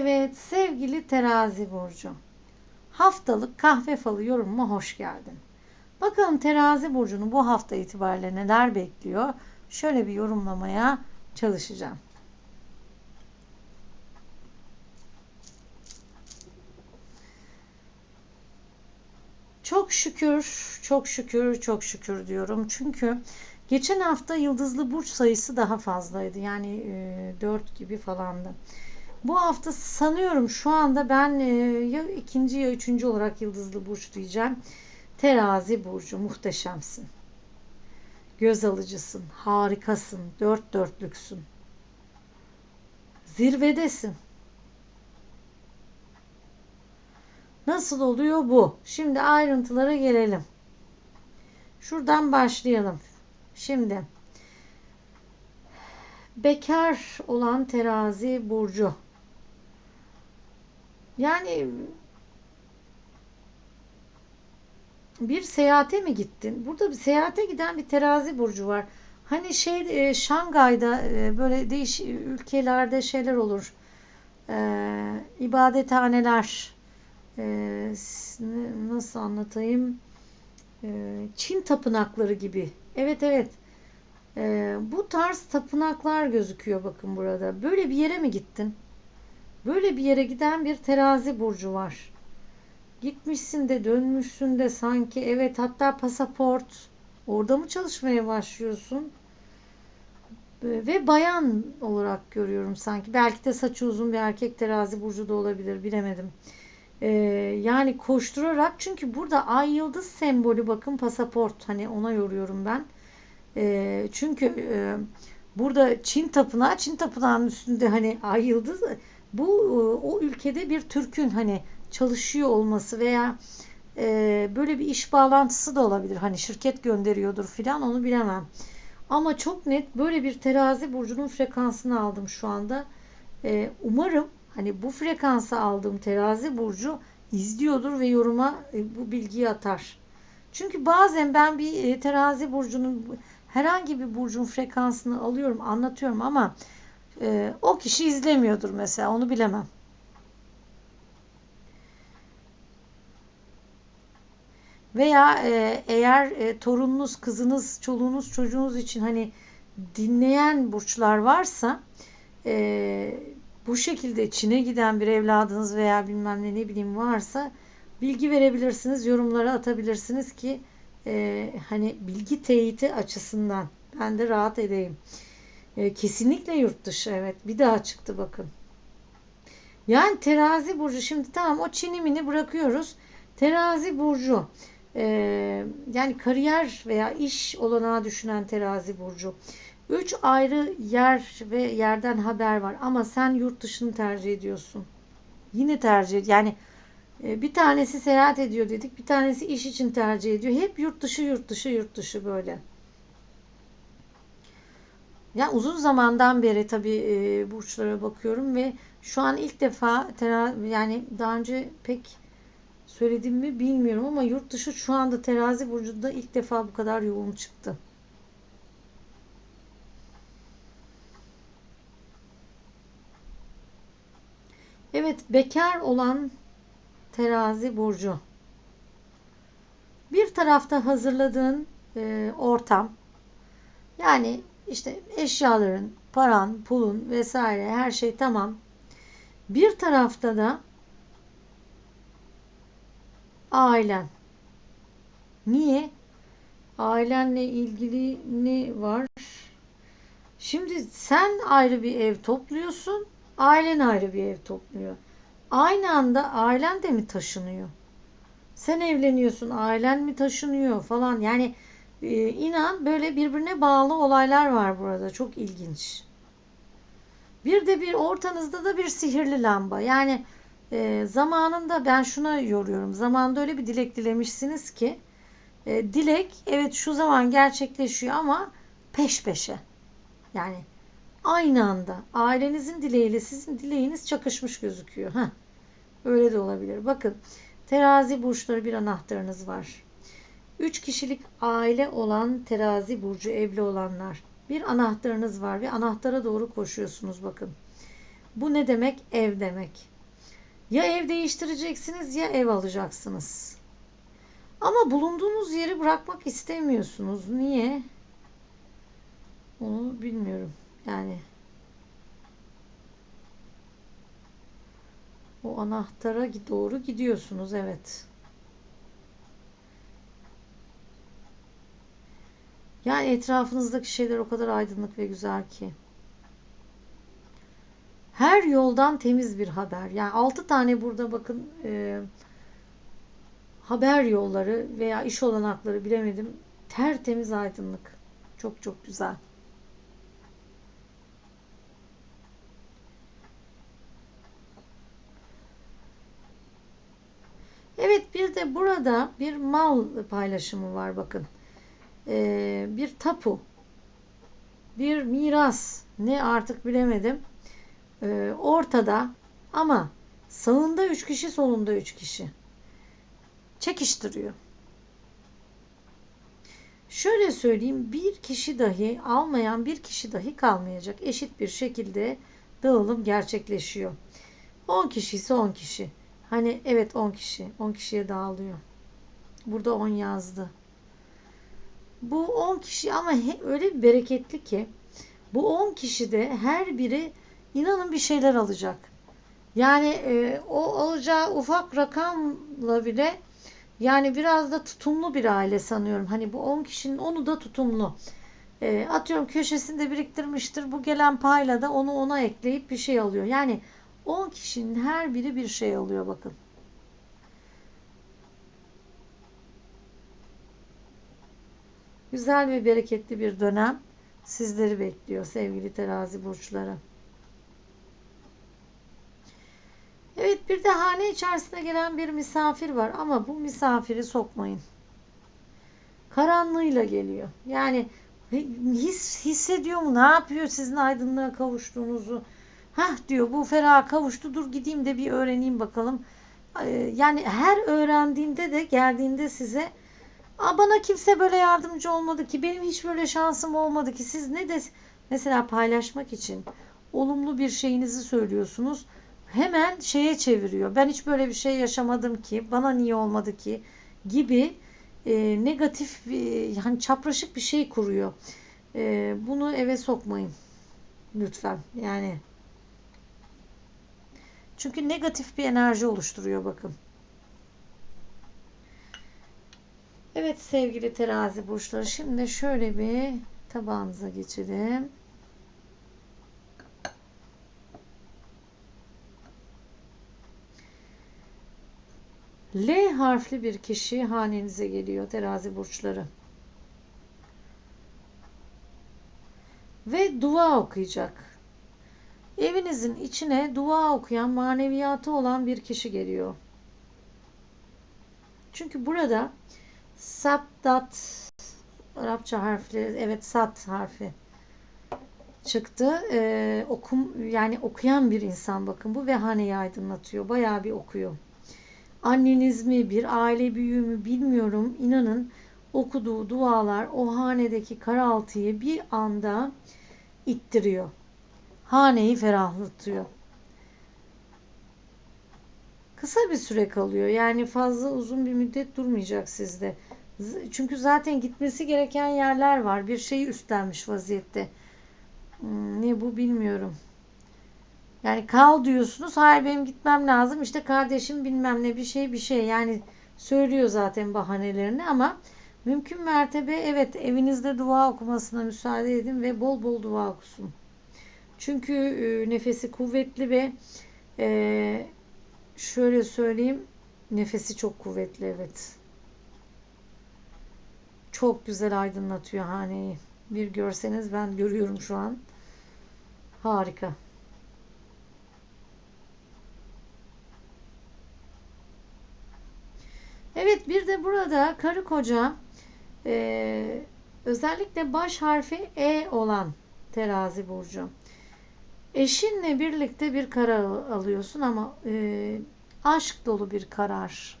Evet sevgili terazi burcu. Haftalık kahve falı yorumuma hoş geldin. Bakalım terazi burcunu bu hafta itibariyle neler bekliyor? Şöyle bir yorumlamaya çalışacağım. Çok şükür, çok şükür, çok şükür diyorum. Çünkü geçen hafta yıldızlı burç sayısı daha fazlaydı. Yani e, 4 gibi falandı. Bu hafta sanıyorum şu anda ben e, ya ikinci ya üçüncü olarak yıldızlı burç diyeceğim. Terazi burcu muhteşemsin. Göz alıcısın, harikasın, dört dörtlüksün. Zirvedesin. Nasıl oluyor bu? Şimdi ayrıntılara gelelim. Şuradan başlayalım. Şimdi bekar olan terazi burcu. Yani bir seyahate mi gittin? Burada bir seyahate giden bir terazi burcu var. Hani şey e, Şangay'da e, böyle değişik ülkelerde şeyler olur. E, ibadethaneler e, nasıl anlatayım? E, Çin tapınakları gibi. Evet evet. E, bu tarz tapınaklar gözüküyor bakın burada. Böyle bir yere mi gittin? Böyle bir yere giden bir terazi burcu var. Gitmişsin de dönmüşsün de sanki evet hatta pasaport orada mı çalışmaya başlıyorsun? Ve bayan olarak görüyorum sanki. Belki de saçı uzun bir erkek terazi burcu da olabilir bilemedim. Ee, yani koşturarak çünkü burada ay yıldız sembolü bakın pasaport hani ona yoruyorum ben. Ee, çünkü e, burada Çin tapınağı Çin tapınağının üstünde hani ay yıldız bu e, o ülkede bir Türk'ün hani çalışıyor olması veya e, böyle bir iş bağlantısı da olabilir. Hani şirket gönderiyordur filan onu bilemem. Ama çok net böyle bir terazi burcunun frekansını aldım şu anda. E, umarım hani bu frekansı aldığım terazi burcu izliyordur ve yoruma bu bilgiyi atar. Çünkü bazen ben bir terazi burcunun herhangi bir burcun frekansını alıyorum, anlatıyorum ama e, o kişi izlemiyordur mesela onu bilemem. Veya e, eğer e, torununuz, kızınız, çoluğunuz, çocuğunuz için hani dinleyen burçlar varsa e, bu şekilde Çin'e giden bir evladınız veya bilmem ne ne bileyim varsa bilgi verebilirsiniz, yorumlara atabilirsiniz ki e, hani bilgi teyiti açısından ben de rahat edeyim. E, kesinlikle yurt dışı evet bir daha çıktı bakın. Yani terazi burcu şimdi tamam o çinimini bırakıyoruz. Terazi burcu e, yani kariyer veya iş olanağı düşünen terazi burcu. Üç ayrı yer ve yerden haber var ama sen yurt dışını tercih ediyorsun. Yine tercih. Yani e, bir tanesi seyahat ediyor dedik. Bir tanesi iş için tercih ediyor. Hep yurt dışı, yurt dışı, yurt dışı böyle. Yani uzun zamandan beri tabii e, burçlara bakıyorum ve şu an ilk defa yani daha önce pek söyledim mi bilmiyorum ama yurt dışı şu anda terazi burcunda ilk defa bu kadar yoğun çıktı. Evet bekar olan terazi burcu. Bir tarafta hazırladığın e, ortam yani işte eşyaların, paran, pulun vesaire her şey tamam. Bir tarafta da ailen. Niye? Ailenle ilgili ne var? Şimdi sen ayrı bir ev topluyorsun, ailen ayrı bir ev topluyor. Aynı anda ailen de mi taşınıyor? Sen evleniyorsun, ailen mi taşınıyor falan. Yani e, inan böyle birbirine bağlı olaylar var burada. Çok ilginç. Bir de bir ortanızda da bir sihirli lamba. Yani e, zamanında ben şuna yoruyorum. Zamanında öyle bir dilek dilemişsiniz ki e, dilek evet şu zaman gerçekleşiyor ama peş peşe. Yani aynı anda ailenizin dileğiyle sizin dileğiniz çakışmış gözüküyor. Heh. Öyle de olabilir. Bakın terazi burçları bir anahtarınız var. 3 kişilik aile olan terazi burcu evli olanlar. Bir anahtarınız var ve anahtara doğru koşuyorsunuz bakın. Bu ne demek? Ev demek. Ya ev değiştireceksiniz ya ev alacaksınız. Ama bulunduğunuz yeri bırakmak istemiyorsunuz. Niye? Onu bilmiyorum. Yani o anahtara doğru gidiyorsunuz. Evet. Yani etrafınızdaki şeyler o kadar aydınlık ve güzel ki. Her yoldan temiz bir haber. Yani 6 tane burada bakın e, haber yolları veya iş olanakları bilemedim. Tertemiz aydınlık. Çok çok güzel. Evet bir de burada bir mal paylaşımı var bakın. Ee, bir tapu. Bir miras. Ne artık bilemedim. Ee, ortada ama sağında üç kişi solunda üç kişi. Çekiştiriyor. Şöyle söyleyeyim bir kişi dahi almayan bir kişi dahi kalmayacak. Eşit bir şekilde dağılım gerçekleşiyor. 10 kişi ise 10 kişi. Hani evet 10 kişi. 10 kişiye dağılıyor. Burada 10 yazdı. Bu 10 kişi ama öyle bir bereketli ki bu 10 kişi de her biri inanın bir şeyler alacak. Yani e, o alacağı ufak rakamla bile yani biraz da tutumlu bir aile sanıyorum. Hani bu 10 kişinin onu da tutumlu. E, atıyorum köşesinde biriktirmiştir. Bu gelen payla da onu ona ekleyip bir şey alıyor. Yani 10 kişinin her biri bir şey alıyor bakın. Güzel ve bereketli bir dönem sizleri bekliyor sevgili terazi burçları. Evet bir de hane içerisine gelen bir misafir var ama bu misafiri sokmayın. Karanlığıyla geliyor. Yani his, hissediyor mu? Ne yapıyor sizin aydınlığa kavuştuğunuzu? Hah diyor bu ferah kavuştu dur gideyim de bir öğreneyim bakalım. Ee, yani her öğrendiğinde de geldiğinde size Aa, bana kimse böyle yardımcı olmadı ki benim hiç böyle şansım olmadı ki siz ne de mesela paylaşmak için olumlu bir şeyinizi söylüyorsunuz hemen şeye çeviriyor. Ben hiç böyle bir şey yaşamadım ki, bana niye olmadı ki gibi e, negatif, e, yani çapraşık bir şey kuruyor. E, bunu eve sokmayın lütfen. Yani çünkü negatif bir enerji oluşturuyor bakın. Evet sevgili terazi burçları şimdi şöyle bir tabağınıza geçelim. L harfli bir kişi hanenize geliyor terazi burçları. Ve dua okuyacak. Evinizin içine dua okuyan, maneviyatı olan bir kişi geliyor. Çünkü burada Sattat Arapça harfleri, evet sat harfi çıktı. Ee, okum yani okuyan bir insan bakın bu ve haneyi aydınlatıyor. Bayağı bir okuyor anneniz mi, bir aile büyüğü mü bilmiyorum. İnanın okuduğu dualar o hanedeki karaltıyı bir anda ittiriyor. Haneyi ferahlatıyor. Kısa bir süre kalıyor. Yani fazla uzun bir müddet durmayacak sizde. Çünkü zaten gitmesi gereken yerler var. Bir şeyi üstlenmiş vaziyette. Hmm, ne bu bilmiyorum. Yani kal diyorsunuz. Hayır benim gitmem lazım. İşte kardeşim bilmem ne bir şey bir şey. Yani söylüyor zaten bahanelerini ama mümkün mertebe evet evinizde dua okumasına müsaade edin ve bol bol dua okusun. Çünkü e, nefesi kuvvetli ve e, şöyle söyleyeyim nefesi çok kuvvetli evet. Çok güzel aydınlatıyor haneyi. Bir görseniz ben görüyorum şu an. Harika. Evet bir de burada karı koca e, özellikle baş harfi E olan terazi burcu. Eşinle birlikte bir karar alıyorsun ama e, aşk dolu bir karar.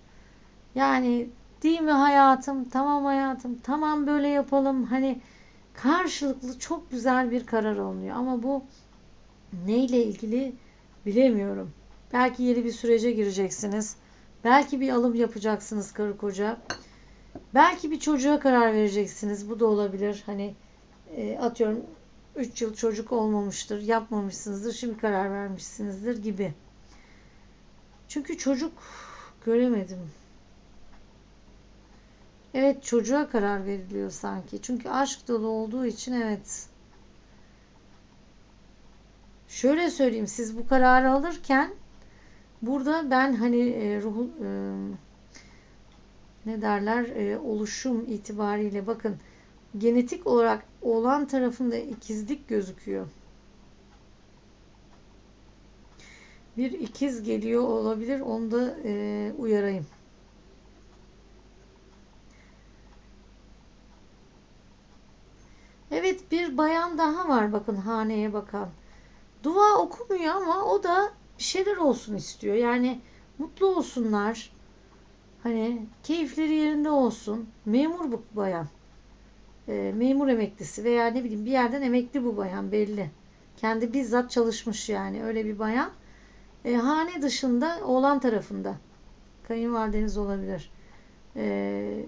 Yani değil mi hayatım, tamam hayatım, tamam böyle yapalım. Hani karşılıklı çok güzel bir karar alınıyor. Ama bu neyle ilgili Bilemiyorum. Belki yeni bir sürece gireceksiniz. Belki bir alım yapacaksınız karı koca. Belki bir çocuğa karar vereceksiniz. Bu da olabilir. Hani e, atıyorum 3 yıl çocuk olmamıştır, yapmamışsınızdır, şimdi karar vermişsinizdir gibi. Çünkü çocuk göremedim. Evet çocuğa karar veriliyor sanki. Çünkü aşk dolu olduğu için evet. Şöyle söyleyeyim siz bu kararı alırken burada ben hani e, ruh e, ne derler e, oluşum itibariyle bakın genetik olarak oğlan tarafında ikizlik gözüküyor. Bir ikiz geliyor olabilir. Onu da e, uyarayım. Evet bir bayan daha var bakın haneye bakan. Dua okumuyor ama o da bir şeyler olsun istiyor. Yani mutlu olsunlar. Hani keyifleri yerinde olsun. Memur bu bayan. E, memur emeklisi veya ne bileyim bir yerden emekli bu bayan belli. Kendi bizzat çalışmış yani öyle bir bayan. E, hane dışında oğlan tarafında. Kayınvalideniz olabilir. E,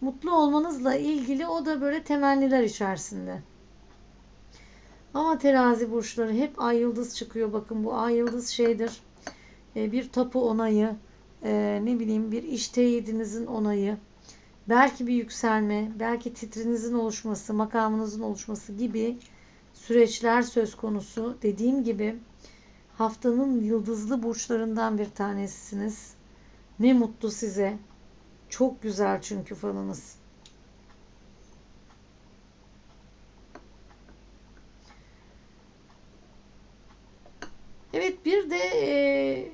mutlu olmanızla ilgili o da böyle temenniler içerisinde. Ama terazi burçları hep ay yıldız çıkıyor. Bakın bu ay yıldız şeydir. E, bir tapu onayı, e, ne bileyim bir iş teyidinizin onayı, belki bir yükselme, belki titrinizin oluşması, makamınızın oluşması gibi süreçler söz konusu. Dediğim gibi haftanın yıldızlı burçlarından bir tanesisiniz. Ne mutlu size. Çok güzel çünkü falınız. Evet bir de e,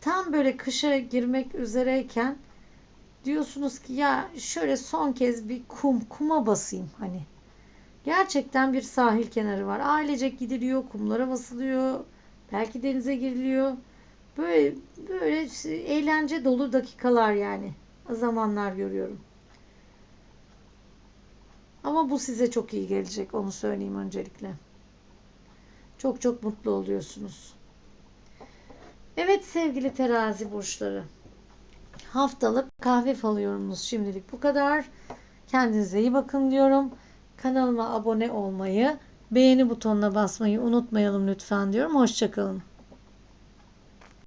tam böyle kışa girmek üzereyken diyorsunuz ki ya şöyle son kez bir kum kuma basayım hani. Gerçekten bir sahil kenarı var. Ailecek gidiliyor, kumlara basılıyor. Belki denize giriliyor. Böyle böyle eğlence dolu dakikalar yani. Zamanlar görüyorum. Ama bu size çok iyi gelecek. Onu söyleyeyim öncelikle. Çok çok mutlu oluyorsunuz. Evet sevgili terazi burçları. Haftalık kahve falı yorumunuz şimdilik bu kadar. Kendinize iyi bakın diyorum. Kanalıma abone olmayı, beğeni butonuna basmayı unutmayalım lütfen diyorum. Hoşçakalın.